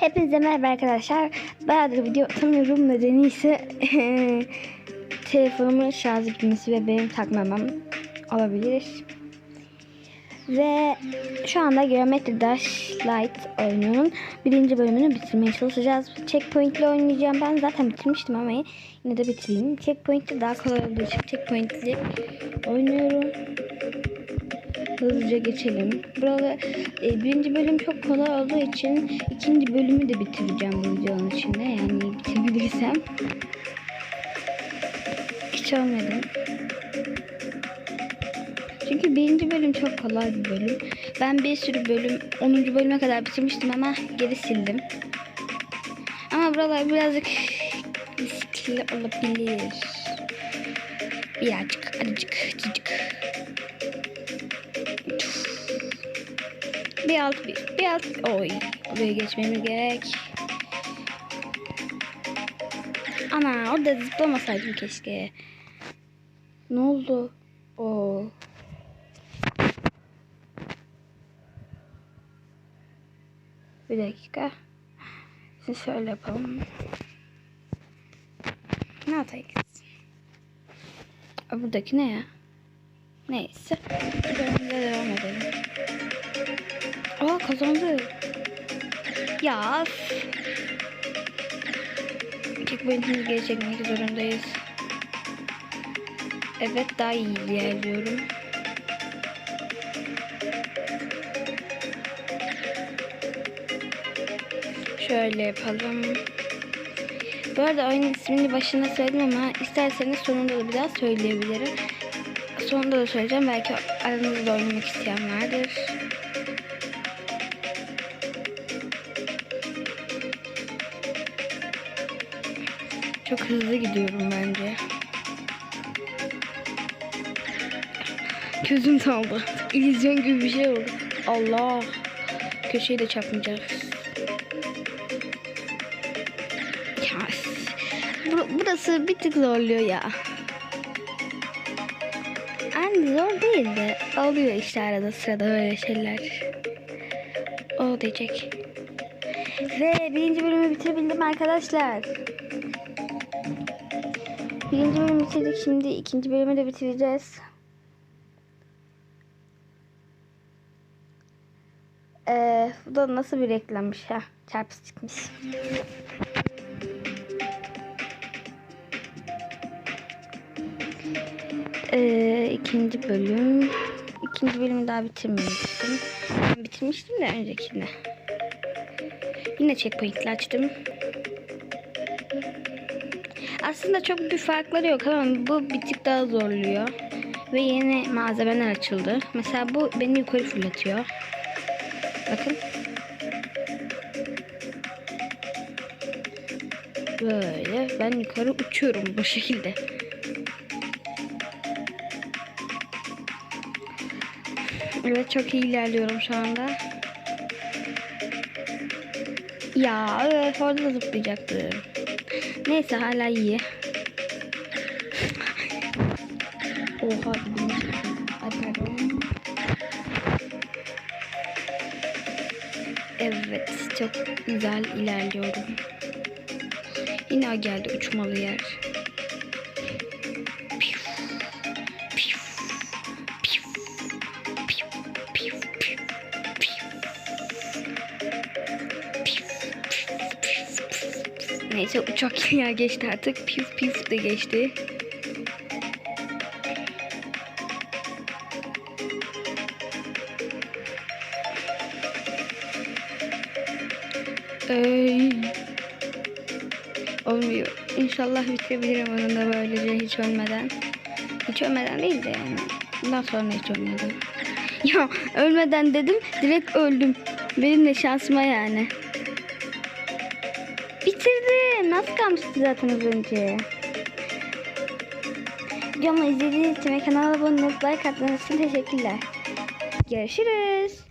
Hepinize merhaba arkadaşlar. Bayağıdır video atamıyorum. Nedeni ise telefonumun şarj bitmesi ve benim takmamam olabilir. Ve şu anda Geometry Dash Light oyununun birinci bölümünü bitirmeye çalışacağız. Checkpoint ile oynayacağım. Ben zaten bitirmiştim ama yine de bitireyim. Checkpoint daha kolay olduğu için Checkpoint ile oynuyorum. Hızlıca geçelim. Burada e, birinci bölüm çok kolay olduğu için ikinci bölümü de bitireceğim bu videonun içinde. Yani bitirebilirsem. Hiç olmadı. Çünkü birinci bölüm çok kolay bir bölüm. Ben bir sürü bölüm 10. bölüme kadar bitirmiştim ama geri sildim. Ama buralar birazcık riskli olabilir. Birazcık, acıcık, cıcık. Bir alt bir, bir alt oy. Buraya geçmemiz gerek. Ana orada zıplamasaydım keşke. Ne oldu? Oo. Bir dakika. Şimdi şöyle yapalım. Ne yapayım? Aa, Buradaki ne ya? Neyse. Devam edelim. Aa kazandı. Ya. üf. Checkpoint'imizi geri çekmek zorundayız. Evet daha iyi ilerliyorum. Şöyle yapalım. Bu arada oyunun ismini başında söyledim ama isterseniz sonunda da bir daha söyleyebilirim. Sonunda da söyleyeceğim. Belki aranızda oynamak isteyen vardır. Çok hızlı gidiyorum bence. Gözüm saldı. İllüzyon gibi bir şey oldu. Allah. Köşeyi de çarpmayacağız. Ya. bur- Burası bir tık zorluyor ya. Yani zor değil de oluyor işte arada sırada böyle şeyler. O diyecek. Ve birinci bölümü bitirebildim arkadaşlar. Birinci bölümü bitirdik. Şimdi ikinci bölümü de bitireceğiz. Ee, bu da nasıl bir reklammış ha? Çarpısı çıkmış. Ee, ikinci bölüm. İkinci bölümü daha bitirmemiştim. Ben bitirmiştim de öncekinde. Yine checkpoint'le açtım. Aslında çok bir farkları yok ama bu bir tık daha zorluyor. Ve yeni malzemeler açıldı. Mesela bu beni yukarı fırlatıyor. Bakın. Böyle ben yukarı uçuyorum bu şekilde. Evet çok iyi ilerliyorum şu anda. Ya evet orada da zıplayacaktım. Neyse hala iyi. Oha. Evet çok güzel ilerliyorum. Yine geldi uçmalı yer. Neyse uçak ya geçti artık. Pif pif de geçti. Ey. Olmuyor. İnşallah bitirebilirim onu da böylece hiç ölmeden. Hiç ölmeden değil de yani. Bundan sonra hiç ölmeden. Ya ölmeden dedim direkt öldüm. Benim de şansıma yani. Bitirdim. Nasıl kalmıştı zaten az önce. Videomu izlediğiniz için ve kanala abone olup like attığınız için teşekkürler. Görüşürüz.